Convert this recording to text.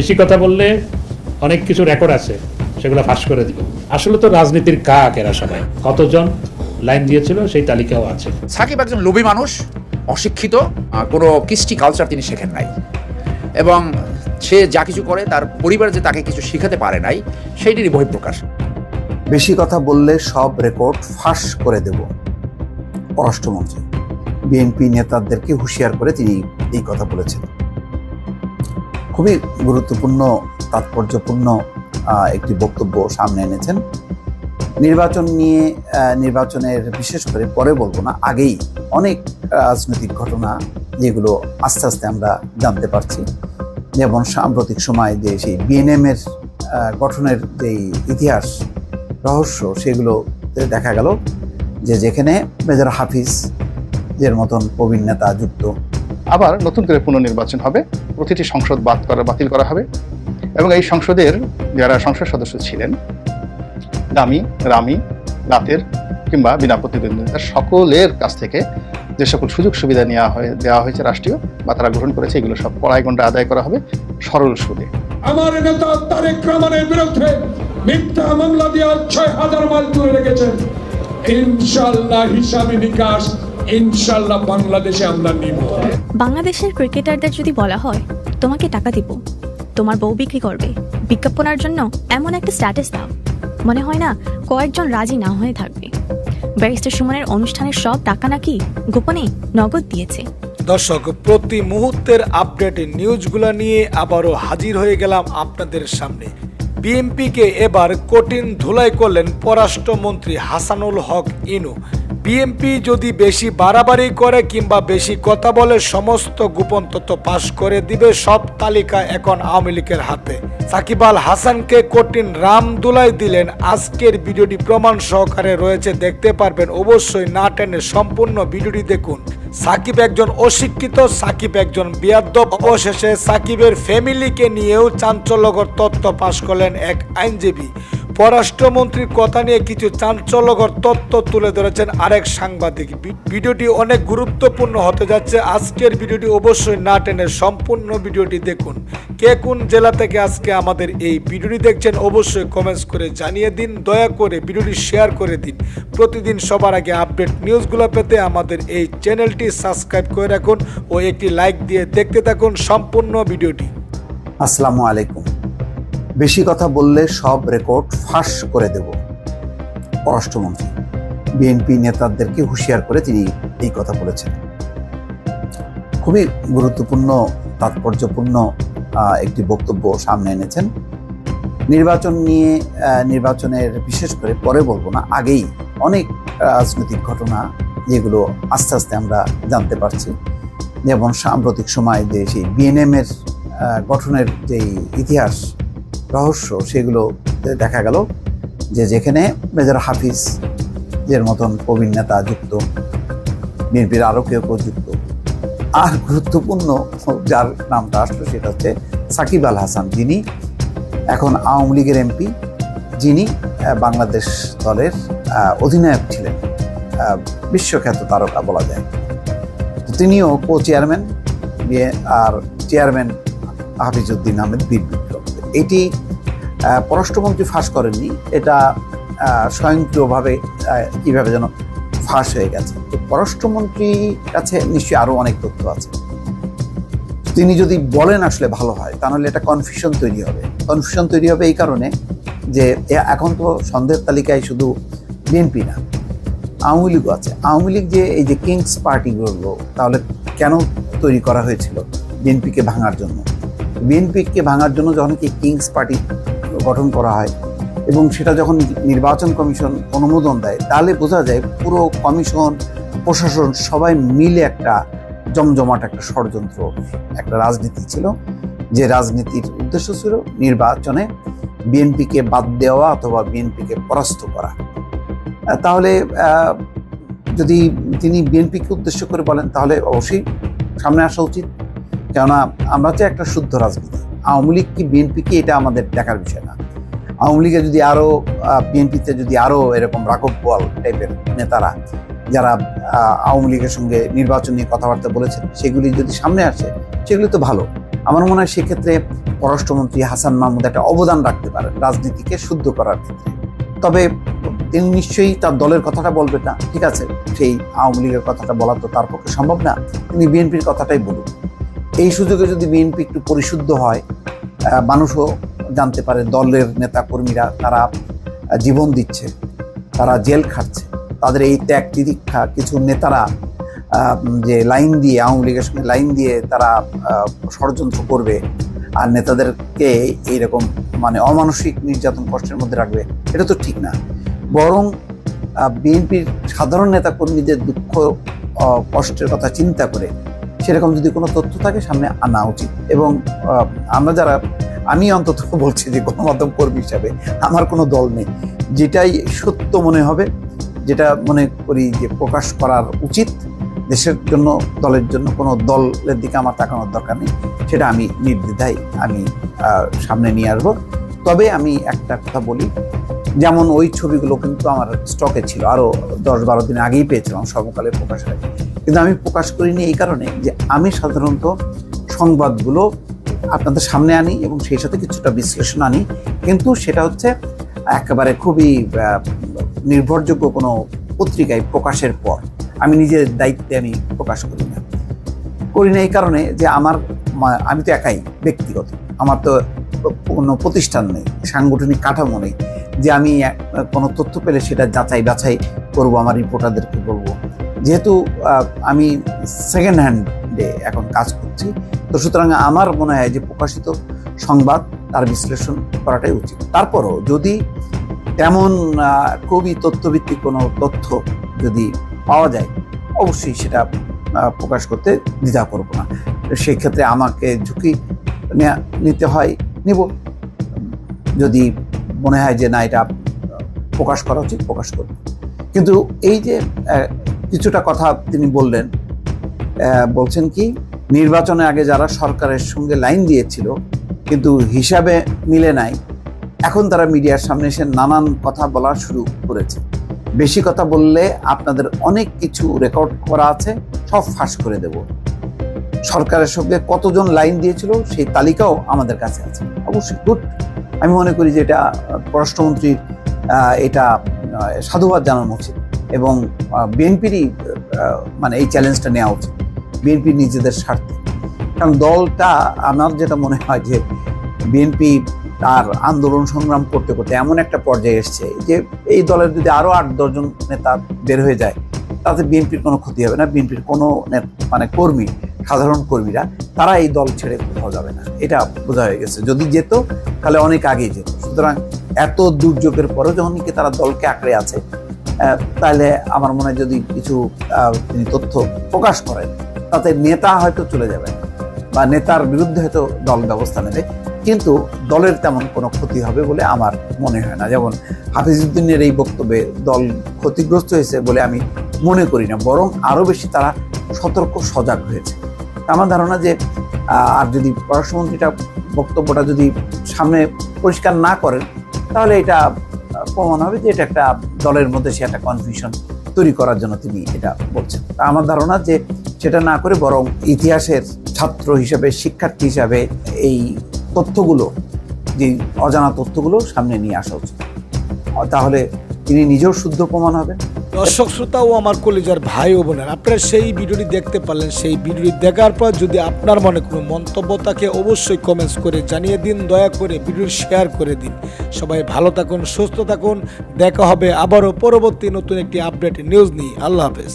বেশি কথা বললে অনেক কিছু রেকর্ড আছে সেগুলো ফাঁস করে দিব। আসলে তো রাজনীতির কাক এরা সবাই। কতজন লাইন দিয়েছিল সেই তালিকাও আছে। সাকিব একজন লোভী মানুষ অশিক্ষিত কোনো কৃষ্টি কালচার তিনি শেখেন নাই। এবং সে যা কিছু করে তার পরিবার যে তাকে কিছু শিখাতে পারে নাই সেইটিরই বহিঃপ্রকাশ। বেশি কথা বললে সব রেকর্ড ফাঁস করে দেব পররাষ্ট্রমন্ত্রী। বিএনপি নেতাদেরকে হুঁশিয়ার করে তিনি এই কথা বলেছেন। খুবই গুরুত্বপূর্ণ, তাৎপর্যপূর্ণ একটি বক্তব্য সামনে এনেছেন। নির্বাচন নিয়ে নির্বাচনের বিশেষ করে পরে বলব না, আগেই অনেক রাজনৈতিক ঘটনা যেগুলো আস্তে আস্তে আমরা জানতে পারছি। যেমন সাম্প্রতিক সময় যে সেই বিএনএম এর গঠনের যেই ইতিহাস, রহস্য সেগুলোতে দেখা গেল যে যেখানে মেজর হাফিজ এর মতন প্রবীণ নেতা যুক্ত আবার নতুন করে পুনর্নির্বাচন হবে, প্রতিটি সংসদ বাদ করা, বাতিল করা হবে এবং এই সংসদের যারা সংসদ সদস্য ছিলেন, দামি, রামি, রাতের কিংবা বিনা প্রতিদ্বন্দ্বিতার সকলের কাছ থেকে যে সকল সুযোগ সুবিধা নেওয়া হয়ে, দেওয়া হয়েছে রাষ্ট্রীয় বা তারা গ্রহণ করেছে, এগুলো সব কড়াই গন্ডা আদায় করা হবে সরল সুদে। আমার নেতা তারেক রহমানের বিরুদ্ধে মিথ্যা মামলা দিয়ে ছয় হাজার দূরে রেখেছেন। ইনশাল্লাহ হিসাবে নিকাশ ইনশাল্লাহ বাংলাদেশে আমরা নিব। বাংলাদেশের ক্রিকেটারদের যদি বলা হয় তোমাকে টাকা দিব। তোমার বউ বিক্রি করবে। বিজ্ঞাপনের জন্য এমন একটা স্ট্যাটাস দাও। মনে হয় না কয়েকজন রাজি না হয়ে থাকবে। ব্যারিস্টার সুমনের অনুষ্ঠানের সব টাকা নাকি গোপনে নগদ দিয়েছে। দর্শক প্রতি মুহূর্তের আপডেট নিউজগুলো নিয়ে আবারও হাজির হয়ে গেলাম আপনাদের সামনে। বিএমপিকে এবার কঠিন ধুলাই করলেন পররাষ্ট্রমন্ত্রী হাসানুল হক ইনু। বিএমপি যদি বেশি বাড়াবাড়ি করে কিংবা বেশি কথা বলে সমস্ত গোপন তথ্য পাশ করে দিবে, সব তালিকা এখন আওয়ামী লীগের হাতে। সাকিব আল হাসানকে কঠিন রাম দুলাই দিলেন। আজকের ভিডিওটি প্রমাণ সহকারে রয়েছে, দেখতে পারবেন। অবশ্যই না টেনে সম্পূর্ণ ভিডিওটি দেখুন। সাকিব একজন অশিক্ষিত, সাকিব একজন বিয়াদ্দব অবশেষে সাকিবের ফ্যামিলিকে নিয়েও চাঞ্চল্যকর তথ্য পাশ করলেন এক আইনজীবী। পররাষ্ট্রমন্ত্রীর কথা নিয়ে কিছু চাঞ্চল্যকর তথ্য তুলে ধরেছেন আরেক সাংবাদিক। ভিডিওটি অনেক গুরুত্বপূর্ণ হতে যাচ্ছে। আজকের ভিডিওটি অবশ্যই না টেনে সম্পূর্ণ ভিডিওটি দেখুন। কে কোন জেলা থেকে আজকে আমাদের এই ভিডিওটি দেখছেন অবশ্যই কমেন্টস করে জানিয়ে দিন। দয়া করে ভিডিওটি শেয়ার করে দিন। প্রতিদিন সবার আগে আপডেট নিউজগুলো পেতে আমাদের এই চ্যানেলটি সাবস্ক্রাইব করে রাখুন ও একটি লাইক দিয়ে দেখতে থাকুন সম্পূর্ণ ভিডিওটি। আসসালামু আলাইকুম। বেশি কথা বললে সব রেকর্ড ফাঁস করে দেব। পররাষ্ট্রমন্ত্রী, বিএনপি নেতাদেরকে হুঁশিয়ার করে তিনি এই কথা বলেছেন। খুবই গুরুত্বপূর্ণ, তাৎপর্যপূর্ণ একটি বক্তব্য সামনে এনেছেন। নির্বাচন নিয়ে নির্বাচনের বিশেষ করে পরে বলব না, আগেই অনেক রাজনৈতিক ঘটনা যেগুলো আস্তে আস্তে আমরা জানতে পারছি। যেমন সাম্প্রতিক সময় যে সেই বিএনএমের গঠনের যেই ইতিহাস রহস্য, সেগুলো দেখা গেল যে যেখানে মেজর হাফিজ এর মতন প্রবীণ নেতা যুক্ত বিএনপির আরও কেউ কেউ যুক্ত। আর গুরুত্বপূর্ণ যার নামটা আসলো সেটা হচ্ছে সাকিব আল হাসান। যিনি এখন আওয়ামী লীগের এমপি, যিনি বাংলাদেশ দলের অধিনায়ক ছিলেন বিশ্বখ্যাত তারকা বলা যায়। তিনিও কো চেয়ারম্যান আর চেয়ারম্যান হাফিজউদ্দিন আহমেদ বীর বিক্রম এটি পররাষ্ট্রমন্ত্রী ফাঁস করেননি, এটা স্বয়ংক্রিয়ভাবে কীভাবে যেন ফাঁস হয়ে গেছে। তো পররাষ্ট্রমন্ত্রীর কাছে নিশ্চয়ই আরও অনেক তথ্য আছে। তিনি যদি বলেন আসলে ভালো হয়, তাহলে এটা কনফিউশন তৈরি হবে। কনফিউশন তৈরি হবে এই কারণে যে এখন তো সন্দেহের তালিকায় শুধু বিএনপি না, আওয়ামী লীগও আছে। আওয়ামী লীগ যে, এই যে কিংস পার্টিগুলো তাহলে কেন তৈরি করা হয়েছিল বিএনপিকে ভাঙার জন্য? বিএনপিকে ভাঙার জন্য যখন কি কিংস পার্টি গঠন করা হয় এবং সেটা যখন নির্বাচন কমিশন অনুমোদন দেয়, তাহলে বোঝা যায় পুরো কমিশন, প্রশাসন সবাই মিলে একটা জমজমাট, একটা ষড়যন্ত্র, একটা রাজনীতি ছিল। যে রাজনীতির উদ্দেশ্য ছিল নির্বাচনে বিএনপিকে বাদ দেওয়া অথবা বিএনপিকে পরাস্ত করা। তাহলে যদি তিনি বিএনপিকে উদ্দেশ্য করে বলেন, তাহলে অবশ্যই সামনে আসা উচিত। কেননা আমরা চাই একটা শুদ্ধ রাজনীতি। আওয়ামী লীগ কি বিএনপি কি এটা আমাদের দেখার বিষয় না। আওয়ামী লীগে যদি আরও বিএনপিতে যদি আরও এরকম রাঘব বোয়াল টাইপের নেতারা যারা আওয়ামী লীগের সঙ্গে নির্বাচন নিয়ে কথাবার্তা বলেছেন, সেগুলি যদি সামনে আসে, সেগুলি তো ভালো। আমার মনে হয় সেক্ষেত্রে পররাষ্ট্রমন্ত্রী হাসান মাহমুদ একটা অবদান রাখতে পারেন রাজনীতিকে শুদ্ধ করার ক্ষেত্রে। তবে তিনি নিশ্চয়ই তার দলের কথাটা বলবেন না, ঠিক আছে? সেই আওয়ামী লীগের কথাটা বলা তো তার পক্ষে সম্ভব না। তিনি বিএনপির কথাটাই বলুন। এই সুযোগে যদি বিএনপি একটু পরিশুদ্ধ হয় মানুষও জানতে পারে দলের নেতা কর্মীরা তারা জীবন দিচ্ছে, তারা জেল খাটছে। তাদের এই ত্যাগ তিদীক্ষা কিছু নেতারা যে লাইন দিয়ে, আওয়ামী লীগের সঙ্গে লাইন দিয়ে তারা ষড়যন্ত্র করবে আর নেতাদেরকে এইরকম মানে অমানসিক নির্যাতন কষ্টের মধ্যে রাখবে, এটা তো ঠিক না। বরং বিএনপির সাধারণ নেতা কর্মীদের দুঃখ কষ্টের কথা চিন্তা করে সেরকম যদি কোনো তথ্য থাকে সামনে আনা উচিত। এবং আমরা যারা, আমি অন্তত বলছি যে গণমাধ্যম কর্মী হিসাবে আমার কোনো দল নেই। যেটাই সত্য মনে হবে, যেটা মনে করি যে প্রকাশ করার উচিত, দেশের জন্য, দলের জন্য, কোনো দলের দিকে আমার তাকানোর দরকার নেই, সেটা আমি নির্দ্বিধায় আমি সামনে নিয়ে আসব। তবে আমি একটা কথা বলি, যেমন ওই ছবিগুলো কিন্তু আমার স্টকে ছিল আরও দশ বারো দিন আগেই পেয়েছিলাম সর্বকালে প্রকাশ। হয় কিন্তু আমি প্রকাশ করিনি এই কারণে যে আমি সাধারণত সংবাদগুলো আপনাদের সামনে আনি এবং সেই সাথে কিছুটা বিশ্লেষণ আনি। কিন্তু সেটা হচ্ছে একেবারে খুবই নির্ভরযোগ্য কোনো পত্রিকায় প্রকাশের পর। আমি নিজের দায়িত্বে আমি প্রকাশ করি না। করি না এই কারণে যে আমার আমি তো একাই ব্যক্তিগত। আমার তো কোনো প্রতিষ্ঠান নেই, সাংগঠনিক কাঠামো নেই যে আমি কোনো তথ্য পেলে সেটা যাচাই বাছাই করব, আমার রিপোর্টারদেরকে বলব। যেহেতু আমি সেকেন্ড হ্যান্ডে এখন কাজ করছি, তো সুতরাং আমার মনে হয় যে প্রকাশিত সংবাদ তার বিশ্লেষণ করাটাই উচিত। তারপরও যদি তেমন খুবই তথ্যভিত্তিক কোনো তথ্য যদি পাওয়া যায়, অবশ্যই সেটা প্রকাশ করতে দ্বিধা করব না। সেই ক্ষেত্রে আমাকে ঝুঁকি নিতে হয়, নিব। যদি মনে হয় যে না, এটা প্রকাশ করা উচিত, প্রকাশ করব। কিন্তু এই যে কিছুটা কথা তিনি বললেন। বলছেন কি, নির্বাচনে আগে যারা সরকারের সঙ্গে লাইন দিয়েছিল, কিন্তু হিসাবে মিলে নাই, এখন তারা মিডিয়ার সামনে এসে নানান কথা বলা শুরু করেছে। বেশি কথা বললে আপনাদের অনেক কিছু রেকর্ড করা আছে, সব ফাঁস করে দেব। সরকারের সঙ্গে কতজন লাইন দিয়েছিল, সেই তালিকাও আমাদের কাছে আছে। অবশ্যই গুড। আমি মনে করি যে এটা পররাষ্ট্রমন্ত্রীর এটা সাধুবাদ জানানো উচিত। এবং বিএনপিরই মানে এই চ্যালেঞ্জটা নেওয়া উচিত। বিএনপি নিজেদের স্বার্থে। কারণ দলটা, আমার যেটা মনে হয় যে, বিএনপি তার আন্দোলন সংগ্রাম করতে করতে এমন একটা পর্যায়ে এসছে যে, এই দলের যদি আরও আট দশজন নেতা বের হয়ে যায়, তাতে বিএনপির কোনো ক্ষতি হবে না। বিএনপির কোনো মানে কর্মী, সাধারণ কর্মীরা, তারা এই দল ছেড়ে কোথাও যাবে না। এটা বোঝা হয়ে গেছে। যদি যেত, তাহলে অনেক আগেই যেত। সুতরাং এত দুর্যোগের পরেও যখন কি তারা দলকে আঁকড়ে আছে তাহলে আমার মনে যদি কিছু তিনি তথ্য প্রকাশ করেন, তাতে নেতা হয়তো চলে যাবে বা নেতার বিরুদ্ধে হয়তো দল ব্যবস্থা নেবে। কিন্তু দলের তেমন কোনো ক্ষতি হবে বলে আমার মনে হয় না। যেমন হাফিজউদ্দিনের এই বক্তব্যে দল ক্ষতিগ্রস্ত হয়েছে বলে আমি মনে করি না, বরং আরও বেশি তারা সতর্ক, সজাগ হয়েছে। আমার ধারণা যে আর যদি পররাষ্ট্রমন্ত্রীটা বক্তব্যটা যদি সামনে পরিষ্কার না করেন, তাহলে এটা প্রমাণ হবে যে এটা একটা দলের মধ্যে সে একটা কনফিউশন তৈরি করার জন্য তিনি এটা বলছেন। তা আমার ধারণা যে সেটা না করে বরং ইতিহাসের ছাত্র হিসেবে, শিক্ষার্থী হিসাবে এই তথ্যগুলো, যে অজানা তথ্যগুলো সামনে নিয়ে আসা উচিত। তাহলে তিনি নিজেও শুদ্ধ প্রমাণ হবেন? দর্শক শ্রোতা ও আমার কলেজার ভাই ও বোনের, আপনারা সেই ভিডিওটি দেখতে পারলেন, সেই ভিডিওটি দেখার পর যদি আপনার মনে কোনো মন্তব্য থাকে, অবশ্যই কমেন্টস করে জানিয়ে দিন, দয়া করে ভিডিওটি শেয়ার করে দিন। সবাই ভালো থাকুন, সুস্থ থাকুন, দেখা হবে আবারও পরবর্তী নতুন একটি আপডেট নিউজ নিয়ে। আল্লাহ হাফেজ।